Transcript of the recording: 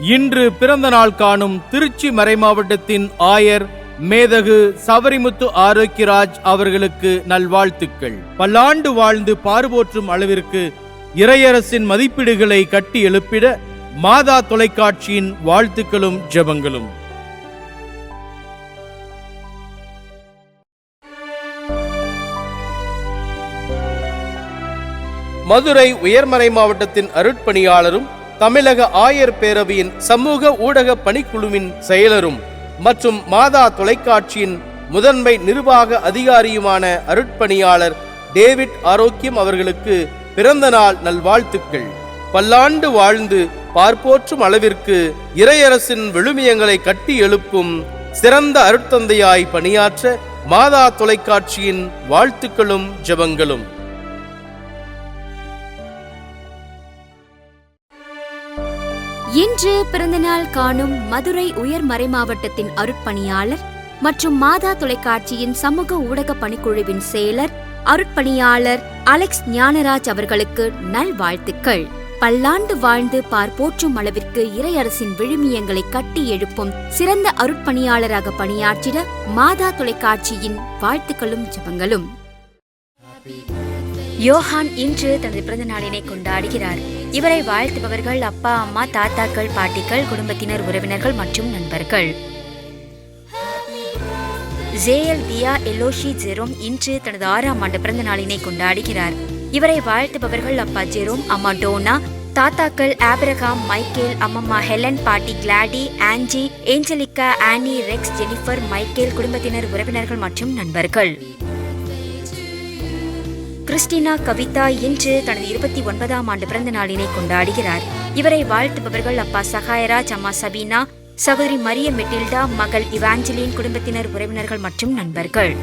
இன்று பிறந்த நாள் காணும் திருச்சி மறைமாவட்டத்தின் ஆயர் மேதகு சவரிமுத்து ஆரோக்கியராஜ் அவர்களுக்கு நல்வாழ்த்துக்கள். பல்லாண்டு வாழ்ந்து பார்வோற்றும் அளவிற்கு இறையரசின் மதிப்பீடுகளை கட்டி எழுப்பிட மாதா தொலைக்காட்சியின் வாழ்த்துக்களும் ஜெபங்களும். மதுரை உயர்மறை மாவட்டத்தின் அருட்பணியாளரும் தமிழக ஆயர் பேரவையின் சமூக ஊடக பணிக்குழுவின் செயலரும் மற்றும் மாதா தொலைக்காட்சியின் முதன்மை நிர்வாக அதிகாரியுமான அருட்பணியாளர் டேவிட் ஆரோக்கியம் அவர்களுக்கு பிறந்த நாள் நல்வாழ்த்துக்கள். பல்லாண்டு வாழ்ந்து பார்ப்போற்றும் அளவிற்கு இறையரசின் விழுமியங்களை கட்டி எழுப்பும் சிறந்த அருட்தந்தையாய் பணியாற்ற மாதா தொலைக்காட்சியின் வாழ்த்துக்களும் ஜெபங்களும். இன்று பிறந்தநாள் காணும் மதுரை உயர் மறைமாவட்டத்தின் அருட்பணியாளர் மற்றும் மாதா தொலைக்காட்சியின் சமூக ஊடக பணிக்குழுவின் செயலர் அருட்பணியாளர் அலெக்ஸ் ஞானராஜ் அவர்களுக்கு நல்வாழ்த்துக்கள். பல்லாண்டு வாழ்ந்து பார்ப்போற்றும் அளவிற்கு இறையரசின் விழுமியங்களை கட்டி எழுப்பும் சிறந்த அருட்பணியாளராக பணியாற்றிட மாதா தொலைக்காட்சியின் வாழ்த்துக்களும் ஜெபங்களும். யோஹான் இன்று தனது பிறந்த நாளினை கொண்டாடுகிறார். இவரை வாழ்த்துபவர்கள் அப்பா அம்மா தாத்தாக்கள் பாட்டிகள் குடும்பத்தினர் உறவினர்கள் மற்றும் நண்பர்கள். ஜேஎல் தியா எலோஷி ஜெரோம் இன்று தனது ஆறாம் ஆண்டு பிறந்த நாளினை கொண்டாடுகிறார். இவரை வாழ்த்துபவர்கள் அப்பா ஜெரோம் அம்மா டோனா தாத்தாக்கள் ஆபிரகாம் மைக்கேல் அம்மம்மா ஹெலன் பாட்டி Glady Angie Angelica Annie Rex Jennifer Michael குடும்பத்தினர் உறவினர்கள் மற்றும் நண்பர்கள். கிறிஸ்டினா கவிதா இன்று தனது இருபத்தி ஒன்பதாம் ஆண்டு பிறந்த நாளினை கொண்டாடுகிறார். இவரை வாழ்த்துபவர்கள் அப்பா சகாயராஜ் அம்மா சபீனா சகோதரி மரிய மெட்டில்டா மகள் இவாஞ்சலின் குடும்பத்தினர் உறவினர்கள் மற்றும் நண்பர்கள்.